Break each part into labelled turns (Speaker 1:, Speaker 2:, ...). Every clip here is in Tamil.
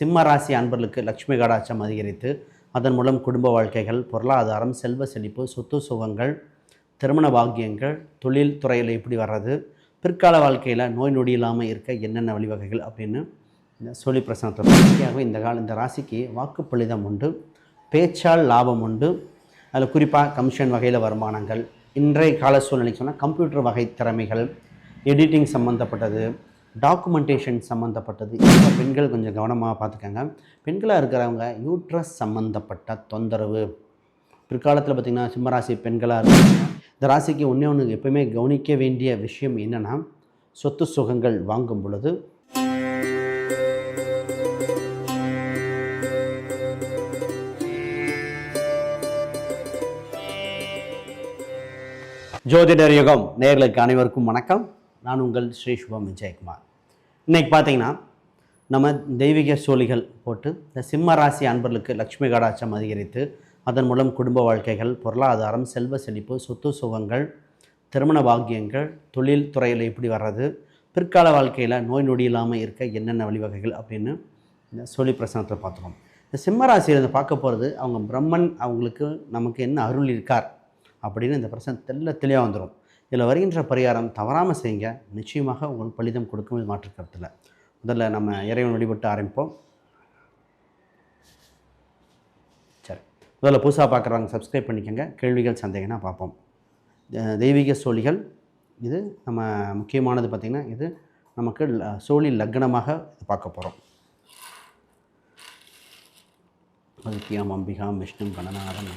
Speaker 1: சிம்ம ராசி அன்பர்களுக்கு லக்ஷ்மி கடாட்சம் அதிகரித்து அதன் மூலம் குடும்ப வாழ்க்கைகள் பொருளாதாரம் செல்வ செழிப்பு சொத்து சுகங்கள் திருமண பாக்கியங்கள் தொழில் துறையில் எப்படி வர்றது பிற்கால வாழ்க்கையில் நோய் நொடி இல்லாமல் இருக்க என்னென்ன வழிவகைகள் அப்படின்னு இந்த சொல்லி பிரசனத்தில் இந்த கால இந்த ராசிக்கு வாக்குப்பளிதம் உண்டு பேச்சால் லாபம் உண்டு. அதில் குறிப்பாக கமிஷன் வகையில் வருமானங்கள் இன்றைய கால சூழ்நிலைக்கு சொன்னால் கம்ப்யூட்டர் வகை திறமைகள் எடிட்டிங் சம்மந்தப்பட்டது டாக்குமெண்டேஷன் சம்மந்தப்பட்டது இப்போ பெண்கள் கொஞ்சம் கவனமாக பார்த்துக்கோங்க. பெண்களாக இருக்கிறவங்க யூட்ரஸ் சம்மந்தப்பட்ட தொந்தரவு. பிற்காலத்தில் பார்த்திங்கன்னா சிம்மராசி பெண்களாக இருக்காங்க இந்த ராசிக்கு ஒன்றே ஒன்று எப்பவுமே கவனிக்க வேண்டிய விஷயம் என்னென்னா சொத்து சுகங்கள் வாங்கும் பொழுது. ஜோதிடர் யுகம் நேர்களுக்கு அனைவருக்கும் வணக்கம். நான் உங்கள் ஸ்ரீ சுபம் விஜயகுமார். இன்றைக்கி பார்த்தீங்கன்னா நம்ம தெய்வீக சோழிகள் போட்டு இந்த சிம்ம ராசி அன்பர்களுக்கு லக்ஷ்மி கடாட்சம் அதிகரித்து அதன் மூலம் குடும்ப வாழ்க்கைகள் பொருளாதாரம் செல்வ செழிப்பு சொத்து சுகங்கள் திருமண பாக்கியங்கள் தொழில் துறையில் எப்படி வர்றது பிற்கால வாழ்க்கையில் நோய் நொடி இல்லாமல் இருக்க என்னென்ன வழிவகைகள் அப்படின்னு இந்த சோழி பிரசனத்தில் பார்த்துருவோம் இந்த சிம்மராசியிலிருந்து இருந்து பார்க்க போகிறது அவங்க பிரம்மன் அவங்களுக்கு நமக்கு என்ன அருள் இருக்கார் அப்படின்னு இந்த பிரசனம் தெல்ல தெளிவாக வந்துடும் இதில் வருகின்ற பரிகாரம் தவறாமல் செய்யுங்க. நிச்சயமாக உங்கள் பலிதம் கொடுக்கும். மாற்று கருத்தில். முதல்ல நம்ம இறைவன் வழிபட்டு ஆரம்பிப்போம். சரி. முதல்ல புதுசாக பார்க்குறவங்க சப்ஸ்கிரைப் பண்ணிக்கோங்க. கேள்விகள் சந்தேகம்னா பார்ப்போம். தெய்வீக சோழிகள் இது நம்ம முக்கியமானது பார்த்திங்கன்னா இது நமக்கு ல- சோழி லக்னமாக பார்க்க போகிறோம் ஆதித்யாம் அம்பிகாம் விஷ்ணு கணநாதம்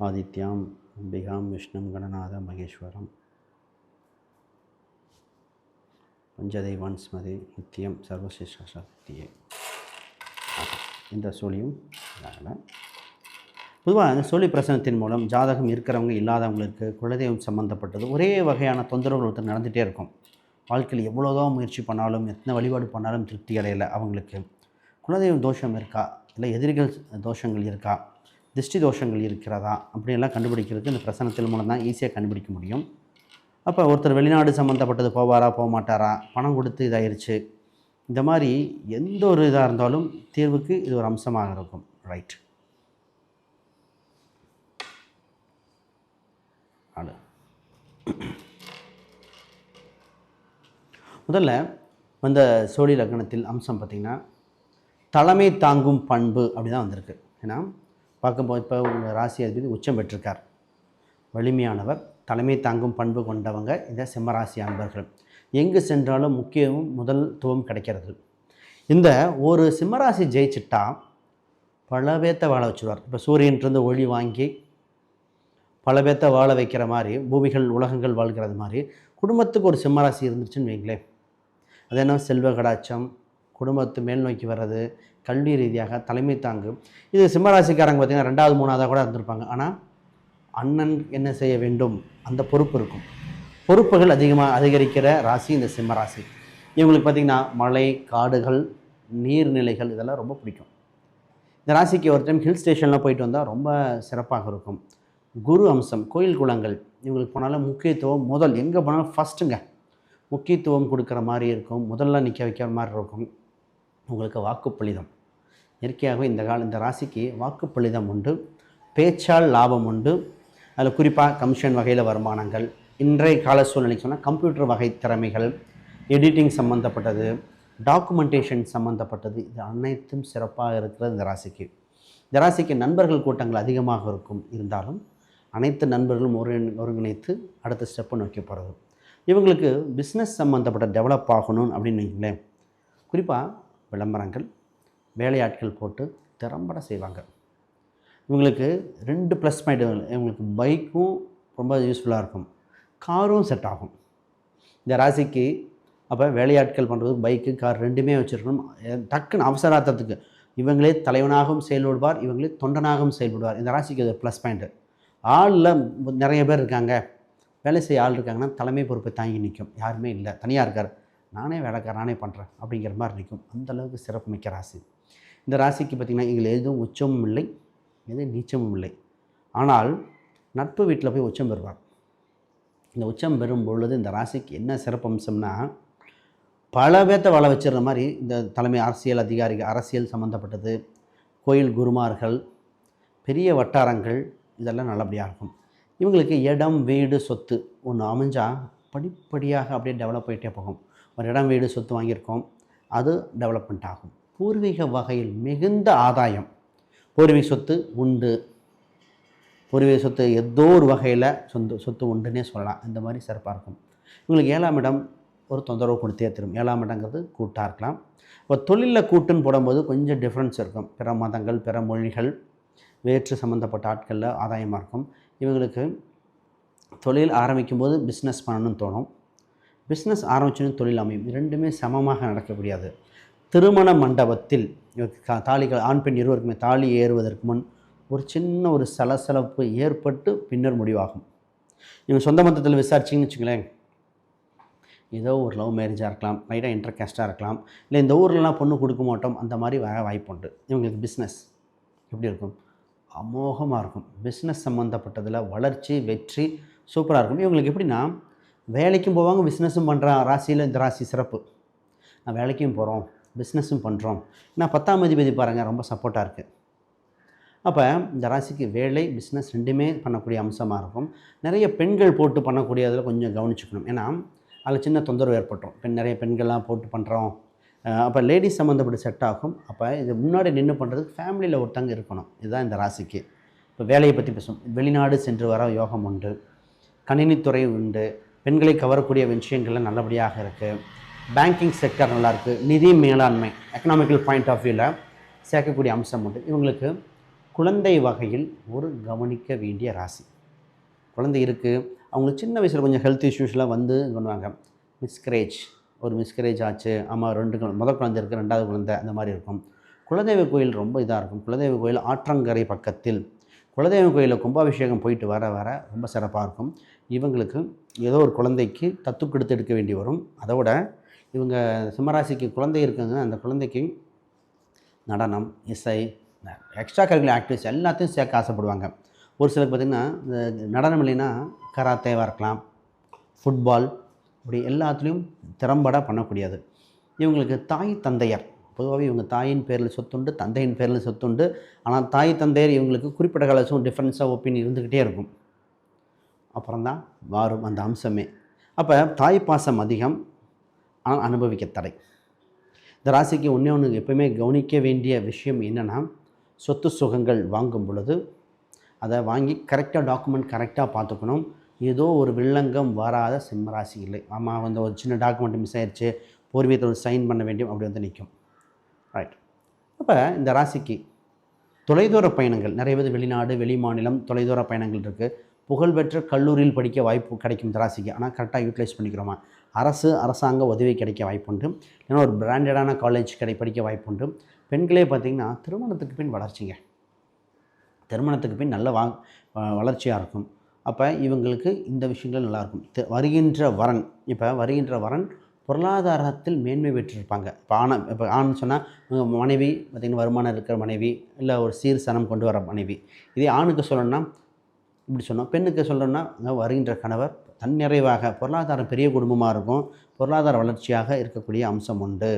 Speaker 1: ஆதித்யாம் அம்பிகாம் விஷ்ணு கணநாத மகேஸ்வரம். பஞ்சதெய்வான் ஸ்மதி நித்தியம் சர்வசிஷ்ட சக்தியே. இந்த சொல்லியும் பொதுவாக அந்த சோழி பிரசனத்தின் மூலம் ஜாதகம் இருக்கிறவங்க இல்லாதவங்களுக்கு குலதெய்வம் சம்மந்தப்பட்டது ஒரே வகையான தொந்தரவுகள் ஒருத்தர் நடந்துகிட்டே இருக்கும். வாழ்க்கையில் எவ்வளோதான் முயற்சி பண்ணாலும் எத்தனை வழிபாடு பண்ணாலும் திருப்தி அடையலை அவங்களுக்கு. குலதெய்வம் தோஷம் இருக்கா? இல்லை எதிரிகள் தோஷங்கள் இருக்கா? திருஷ்டி தோஷங்கள் இருக்கிறதா அப்படியெல்லாம் கண்டுபிடிக்கிறதுக்கு இந்த பிரசனத்தின் மூலம் தான் ஈஸியாக கண்டுபிடிக்க முடியும். அப்போ ஒருத்தர் வெளிநாடு சம்மந்தப்பட்டது போவாரா போக மாட்டாரா பணம் கொடுத்து இதாயிருச்சு. இந்த மாதிரி எந்த ஒரு இதாக இருந்தாலும் தீர்வுக்கு இது ஒரு அம்சமாக இருக்கும். ரைட் ஆளு. முதல்ல வந்த சோழி லக்னத்தில் அம்சம் பார்த்திங்கன்னா தலைமை தாங்கும் பண்பு அப்படி தான் வந்திருக்கு. ஏன்னா பார்க்கும்போது இப்போ உங்கள் ராசி அதிபதி உச்சம் பெற்றிருக்கார். வலிமையானவர் தலைமை தாங்கும் பண்பு கொண்டவங்க இந்த சிம்மராசி அன்பர்கள். எங்கு சென்றாலும் முக்கியமும் முதல்துவம் கிடைக்கிறது. இந்த ஒரு சிம்மராசி ஜெயிச்சிட்டா பல பேத்த வாழ வச்சுருவார். இப்போ சூரியன்ட்ருந்து ஒளி வாங்கி பல பேத்த வாழ வைக்கிற மாதிரி பூமிகள் உலகங்கள் வாழ்கிறது மாதிரி குடும்பத்துக்கு ஒரு சிம்மராசி இருந்துச்சுன்னு வைங்களேன். அது என்ன? செல்வ கடாச்சம் குடும்பத்து மேல் நோக்கி வர்றது கல்வி ரீதியாக தலைமை தாங்கும். இது சிம்மராசிக்காரங்க பார்த்திங்கன்னா ரெண்டாவது மூணாவதாக கூட இருந்திருப்பாங்க. ஆனால் அண்ணன் என்ன செய்ய வேண்டும்? அந்த பொறுப்பு இருக்கும். பொறுப்புகள் அதிகமாக அதிகரிக்கிற ராசி இந்த சிம்மராசி. இவங்களுக்கு பார்த்திங்கன்னா மலை காடுகள் நீர்நிலைகள் இதெல்லாம் ரொம்ப பிடிக்கும். இந்த ராசிக்கு ஒரு டைம் ஹில் ஸ்டேஷன்லாம் போயிட்டு வந்தால் ரொம்ப சிறப்பாக இருக்கும். குரு அம்சம் கோயில் குளங்கள். இவங்களுக்கு போனாலும் முக்கியத்துவம் முதல். எங்கே போனாலும் ஃபஸ்ட்டுங்க முக்கியத்துவம் கொடுக்குற மாதிரி இருக்கும். முதல்ல நிற்க வைக்கிற மாதிரி இருக்கும். உங்களுக்கு வாக்குப்பளிதம். இயற்கையாகவே இந்த கால இந்த ராசிக்கு வாக்குப்பளிதம் உண்டு. பேச்சால் லாபம் உண்டு. அதில் குறிப்பாக கமிஷன் வகையில் வருமானங்கள். இன்றைய கால சூழ்நிலைக்கு சொன்னால் கம்ப்யூட்டர் வகை திறமைகள் எடிட்டிங் சம்மந்தப்பட்டது டாக்குமெண்டேஷன் சம்மந்தப்பட்டது இது அனைத்தும் சிறப்பாக இருக்கிறது இந்த ராசிக்கு. இந்த ராசிக்கு நண்பர்கள் கூட்டங்கள் அதிகமாக இருக்கும். இருந்தாலும் அனைத்து நண்பர்களும் ஒரு ஒருங்கிணைத்து அடுத்த ஸ்டெப்பை நோக்கி போகிறது இவங்களுக்கு பிஸ்னஸ் சம்மந்தப்பட்ட டெவலப் ஆகணும் அப்படின்னு வைங்களேன். குறிப்பாக விளம்பரங்கள் வேலையாட்கள் போட்டு திறம்பட செய்வாங்க. இவங்களுக்கு ரெண்டு ப்ளஸ் பாயிண்ட் இவங்களுக்கு பைக்கும் ரொம்ப யூஸ்ஃபுல்லாக இருக்கும். காரும் செட் ஆகும். இந்த ராசிக்கு அப்போ வேலையாட்கள் பண்ணுறது பைக்கு கார் ரெண்டுமே வச்சுருக்கணும். டக்குன்னு அவசரார்த்தத்துக்கு. இவங்களே தலைவனாகவும் செயல்படுவார் இவங்களே தொண்டனாகவும் செயல்படுவார். இந்த ராசிக்கு அது ப்ளஸ் பாயிண்ட்டு ஆளில் நிறைய பேர் இருக்காங்க. வேலை செய்ய ஆள் இருக்காங்கன்னா தலைமை பொறுப்பை தாங்கி நிற்கும். யாருமே இல்லை. தனியாக இருக்கார். நானே வேலைக்கார நானே பண்ணுறேன் அப்படிங்கிற மாதிரி நிற்கும். அந்தளவுக்கு சிறப்புமிக்க சிறப்பு மிக்க ராசி. இந்த ராசிக்கு பார்த்திங்கன்னா இதில் எதுவும் உச்சமும் இல்லை எதுவும் நீச்சமும் இல்லை. ஆனால் நட்பு வீட்டில் போய் உச்சம் பெறுவார். இந்த உச்சம் பெறும் பொழுது இந்த ராசிக்கு என்ன சிறப்பு அம்சம்னா பல பேர்த்த வள வச்சிடுற மாதிரி இந்த தலைமை அரசியல் அதிகாரிகள் அரசியல் சம்மந்தப்பட்டது கோயில் குருமார்கள் பெரிய வட்டாரங்கள் இதெல்லாம் நல்லபடியாக இருக்கும். இவங்களுக்கு இடம் வீடு சொத்து ஒன்று அமைஞ்சால் படிப்படியாக அப்படியே டெவலப் ஆகிட்டே போகும். ஒரு இடம் வீடு சொத்து வாங்கியிருக்கோம் அது டெவலப்மெண்ட் ஆகும். பூர்வீக வகையில் மிகுந்த ஆதாயம். பூர்வீக சொத்து உண்டு. பூர்வீக சொத்து ஏதோ ஒரு வகையில் சொந்த சொத்து உண்டுன்னே சொல்லலாம். இந்த மாதிரி சிறப்பாக இருக்கும். இவங்களுக்கு ஏழாம் இடம் ஒரு தொந்தரவு கொடுத்தே தரும். ஏழாம் இடங்கிறது கூட்டாக இருக்கலாம். இப்போ தொழிலில் கூட்டுன்னு போடும்போது கொஞ்சம் டிஃப்ரென்ஸ் இருக்கும். பிற மதங்கள் பிற மொழிகள் வேற்று சம்மந்தப்பட்ட ஆட்களில் ஆதாயமாக இருக்கும். இவங்களுக்கு தொழில் ஆரம்பிக்கும்போது பிஸ்னஸ் பண்ணணும்னு தோணும். பிஸ்னஸ் ஆரம்பிச்சோன்னு தொழில் அமையும். ரெண்டுமே சமமாக நடக்க முடியாது திருமண மண்டபத்தில் தாலிகள் ஆண் பெண் இருவருக்குமே தாலி ஏறுவதற்கு முன் ஒரு சின்ன ஒரு சலசலப்பு ஏற்பட்டு பின்னர் முடிவாகும். இவங்க சொந்த மந்தத்தில் விசாரிச்சிங்கன்னு வச்சுங்களேன் ஏதோ ஒரு லவ் மேரேஜாக இருக்கலாம் லைட்டாக இன்டர் கேஸ்ட்டாக இருக்கலாம் இல்லை இந்த ஊர்லலாம் பொண்ணு கொடுக்க மாட்டோம் அந்த மாதிரி வர வாய்ப்புண்டு. இவங்களுக்கு பிஸ்னஸ் எப்படி இருக்கும்? அமோகமாக இருக்கும். பிஸ்னஸ் சம்மந்தப்பட்டதில் வளர்ச்சி வெற்றி சூப்பராக இருக்கும். இவங்களுக்கு எப்படின்னா வேலைக்கும் போவாங்க பிஸ்னஸும் பண்ணுற ராசியில் இந்த ராசி சிறப்பு. நான் வேலைக்கும் போகிறோம் பிஸ்னஸும் பண்ணுறோம் நான் பத்தாம் அதிபதி பாருங்கள் ரொம்ப சப்போர்ட்டாக இருக்குது அப்போ இந்த ராசிக்கு வேலை பிஸ்னஸ் ரெண்டுமே பண்ணக்கூடிய அம்சமாக இருக்கும். நிறைய பெண்கள் போட்டு பண்ணக்கூடியதில் கொஞ்சம் கவனிச்சுக்கணும். ஏன்னா அதில் சின்ன தொந்தரவு ஏற்பட்டுரும். பெண் நிறைய பெண்கள்லாம் போட்டு பண்ணுறோம் அப்போ லேடிஸ் சம்மந்தப்பட்ட செட் ஆகும். அப்போ இது முன்னாடி நின்று பண்ணுறதுக்கு ஃபேமிலியில் ஒருத்தங்க இருக்கணும். இதுதான் இந்த ராசிக்கு. இப்போ வேலையை பற்றி பேசும் வெளிநாடு சென்று வர யோகம் உண்டு. கணினித்துறை உண்டு. பெண்களை கவரக்கூடிய விஷயங்கள்லாம் நல்லபடியாக இருக்குது பேங்கிங் செக்டர் நல்லாயிருக்கு நிதி மேலாண்மை எக்கனாமிக்கல் பாயிண்ட் ஆஃப் வியூவில் சேர்க்கக்கூடிய அம்சம் உண்டு. இவங்களுக்கு குழந்தை வகையில் ஒரு கவனிக்க வேண்டிய ராசி. குழந்தை இருக்குது அவங்களுக்கு சின்ன வயசில் கொஞ்சம் ஹெல்த் இஷ்யூஸ்லாம் வந்து இது பண்ணுவாங்க. மிஸ்கரேஜ் ஒரு மிஸ்கரேஜ் ஆச்சு. ஆமாம் ரெண்டு முதல் குழந்தை இருக்குது ரெண்டாவது குழந்தை அந்த மாதிரி இருக்கும். குலதெய்வ கோயில் ரொம்ப இதாக இருக்கும். குலதெய்வ கோயில் ஆற்றங்கரை பக்கத்தில் குலதெய்வம் கோயிலில் கும்பாபிஷேகம் போயிட்டு வர வர ரொம்ப சிறப்பாக இருக்கும். இவங்களுக்கு ஏதோ ஒரு குழந்தைக்கு தத்து கொடுத்து எடுக்க வேண்டி வரும். அதோட இவங்க சிம்மராசிக்கு குழந்தை இருக்குங்கன்னா அந்த குழந்தைக்கு நடனம் இசை எக்ஸ்ட்ரா கரிக்குலர் ஆக்டிவிட்டிஸ் எல்லாத்தையும் சேர்க்க ஆசைப்படுவாங்க. ஒரு சிலருக்கு பார்த்திங்கன்னா இந்த நடனம் இல்லைன்னா கராத்தேவாக இருக்கலாம் ஃபுட்பால் இப்படி எல்லாத்துலேயும் திறம்பட பண்ணக்கூடியது. இவங்களுக்கு தாய் தந்தையர் பொதுவாகவே இவங்க தாயின் பேரில் சொத்துண்டு தந்தையின் பேரில் சொத்துண்டு. ஆனால் தாய் தந்தையர் இவங்களுக்கு குறிப்பிட்ட காலசும் டிஃப்ரென்ஸாக ஒப்பீனியன் இருந்துக்கிட்டே இருக்கும். அப்புறம் தான் மாறும் அந்த அம்சமே. அப்போ தாய் பாசம் அதிகம் ஆனால் அனுபவிக்க தடை. இந்த ராசிக்கு ஒன்றே ஒன்று எப்பவுமே கவனிக்க வேண்டிய விஷயம் என்னென்னா சொத்து சுகங்கள் வாங்கும் பொழுது அதை வாங்கி கரெக்டாக டாக்குமெண்ட் கரெக்டாக பார்த்துக்கணும். ஏதோ ஒரு வில்லங்கம் வராத சிம்ம ராசி இல்லை ஆமாம் வந்து ஒரு சின்ன டாக்குமெண்ட் மிஸ் ஆயிடுச்சு பூர்வீகத்தில் சைன் பண்ண வேண்டியும் அப்படி வந்து நிற்கும். ரைட் அப்போ இந்த ராசிக்கு தொலைதூர பயணங்கள் நிறைய பேர் வெளிநாடு வெளி மாநிலம் தொலைதூர பயணங்கள் இருக்குது புகழ்பெற்ற கல்லூரியில் படிக்க வாய்ப்பு கிடைக்கும் இந்த ராசிக்கு. ஆனால் கரெக்டாக யூட்டிலைஸ் பண்ணிக்கிறோமா? அரசு அரசாங்க உதவி கிடைக்க வாய்ப்புண்டு. ஏன்னா ஒரு பிராண்டடான காலேஜ் கிடை படிக்க வாய்ப்புண்டு. பெண்களே பார்த்திங்கன்னா திருமணத்துக்கு பின் வளர்ச்சிங்க. திருமணத்துக்கு பின் நல்ல வா வளர்ச்சியாக இருக்கும். அப்போ இவங்களுக்கு இந்த விஷயங்கள் நல்லாயிருக்கும் வருகின்ற வரன் இப்போ வருகின்ற வரன் பொருளாதாரத்தில் மேன்மை பெற்றிருப்பாங்க. இப்போ ஆணை இப்போ ஆண் சொன்னால் மனைவி பார்த்திங்கன்னா வருமானம் இருக்கிற மனைவி இல்லை ஒரு சீர் சனம் கொண்டு வர மனைவி. இதே ஆணுக்கு சொல்லணும்னா இப்படி சொன்னோம். பெண்ணுக்கு சொல்லணும்னா வருகின்ற கணவர் தன்னிறைவாக பொருளாதாரம் பெரிய குடும்பமாக இருக்கும் பொருளாதார வளர்ச்சியாக இருக்கக்கூடிய அம்சம் உண்டு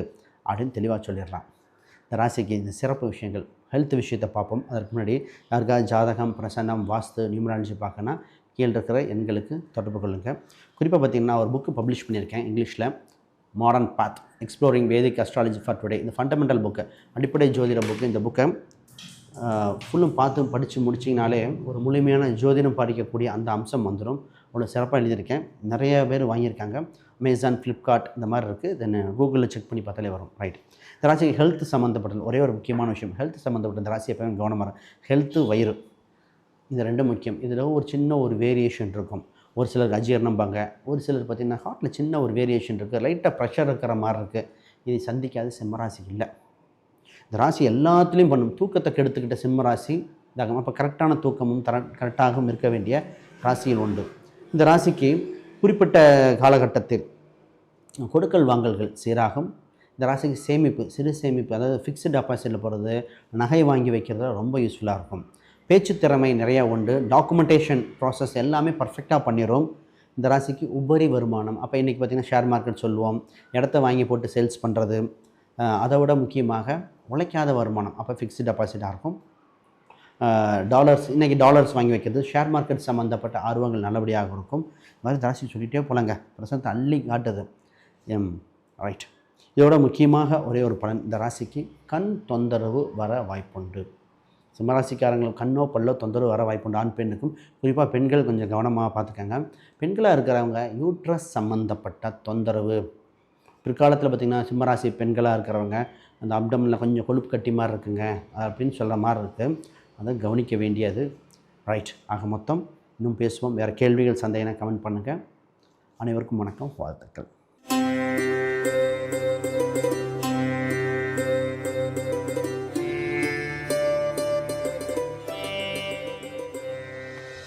Speaker 1: அப்படின்னு தெளிவாக சொல்லிடலாம். இந்த ராசிக்கு இந்த சிறப்பு விஷயங்கள் ஹெல்த் விஷயத்தை பார்ப்போம். அதற்கு முன்னாடி யாருக்காவது ஜாதகம் பிரசன்னம் வாஸ்து நியூமராலஜி பார்க்கணுன்னா கீழே இருக்கிற எண்களுக்கு தொடர்பு கொள்ளுங்கள் குறிப்பாக பார்த்தீங்கன்னா ஒரு புக்கு பப்ளிஷ் பண்ணியிருக்கேன் இங்கிலீஷில். Modern path exploring Vedic astrology for today இந்த ஃபண்டமெண்டல் புக்கு அடிப்படை ஜோதிட புக்கு இந்த புக்கை ஃபுல்லும் பார்த்து படித்து முடிச்சிங்கனாலே ஒரு முழுமையான ஜோதிடம் படிக்கக்கூடிய அந்த அம்சம் வந்துடும் அவ்வளோ சிறப்பாக எழுதியிருக்கேன். நிறைய பேர் வாங்கியிருக்காங்க. அமேசான் ஃப்ளிப்கார்ட் இந்த மாதிரி இருக்குது தென் கூகுளில் செக் பண்ணி பார்த்தாலே வரும். ரைட் இந்த ராசிக்கு ஹெல்த் சம்மந்தப்பட்டது ஒரே ஒரு முக்கியமான விஷயம். ஹெல்த் சம்மந்தப்பட்ட இந்த ராசி எப்பவுமே கவனமாக ஹெல்த்து வயிறு. இது ரெண்டும் முக்கியம். இதில் ஒரு சின்ன ஒரு வேரியேஷன் இருக்கும். ஒரு சிலருக்கு அஜீரணம்பாங்க ஒரு சிலர் பார்த்திங்கன்னா ஹார்ட்டில் சின்ன ஒரு வேரியேஷன் இருக்குது லைட்டாக ப்ரெஷர் இருக்கிற மாதிரி இருக்குது இதை சந்திக்காத சிம்மராசி இல்லை. இந்த ராசி எல்லாத்துலேயும் பண்ணும். தூக்கத்தை கெடுத்துக்கிட்ட சிம்மராசி இதாகும். அப்போ கரெக்டான தூக்கமும் தர கரெக்டாகவும் இருக்க வேண்டிய ராசியில் உண்டு. இந்த ராசிக்கு குறிப்பிட்ட காலகட்டத்தில் கொடுக்கல் வாங்கல்கள் சீராகும். இந்த ராசிக்கு சேமிப்பு சிறு சேமிப்பு அதாவது ஃபிக்ஸ்டு டெபாசிட்டில் போகிறது நகை வாங்கி வைக்கிறது ரொம்ப யூஸ்ஃபுல்லாக இருக்கும். பேச்சு திறமை நிறையா உண்டு. டாக்குமெண்டேஷன் ப்ராசஸ் எல்லாமே பர்ஃபெக்டாக பண்ணிடும் இந்த ராசிக்கு உபரி வருமானம். அப்போ இன்றைக்கி பார்த்திங்கன்னா ஷேர் மார்க்கெட் சொல்லுவோம். இடத்த வாங்கி போட்டு சேல்ஸ் பண்ணுறது அதை விட முக்கியமாக உழைக்காத வருமானம். அப்போ ஃபிக்ஸ்டு டெபாசிட்டாக இருக்கும். டாலர்ஸ் இன்றைக்கி டாலர்ஸ் வாங்கி வைக்கிறது. ஷேர் மார்க்கெட் சம்மந்தப்பட்ட ஆர்வங்கள் நல்லபடியாக இருக்கும். இது மாதிரி ராசி சொல்லிகிட்டே போலங்க. பிரசனத்தை அள்ளி காட்டுது. எம் ரைட் இதோட முக்கியமாக ஒரே ஒரு பலன். இந்த ராசிக்கு கண் தொந்தரவு வர வாய்ப்புண்டு. சிம்மராசிக்காரங்களுக்கு கண்ணோ பல்லோ தொந்தரவு வர வாய்ப்புண்டு ஆண் பெண்ணுக்கும். குறிப்பாக பெண்கள் கொஞ்சம் கவனமாக பார்த்துக்கங்க. பெண்களாக இருக்கிறவங்க யூட்ரஸ் சம்மந்தப்பட்ட தொந்தரவு. பிற்காலத்தில் பார்த்திங்கன்னா சிம்மராசி பெண்களாக இருக்கிறவங்க அந்த அப்டமில் கொஞ்சம் கொழுப்பு கட்டி மாதிரி இருக்குங்க. அப்படின்னு சொல்கிற மாதிரி இருக்குது அதை கவனிக்க வேண்டியது. ரைட் ஆக மொத்தம் இன்னும் பேசுவோம். வேறு கேள்விகள் சந்தேகம் கமெண்ட் பண்ணுங்கள் அனைவருக்கும் வணக்கம். வாழ்த்துக்கள்.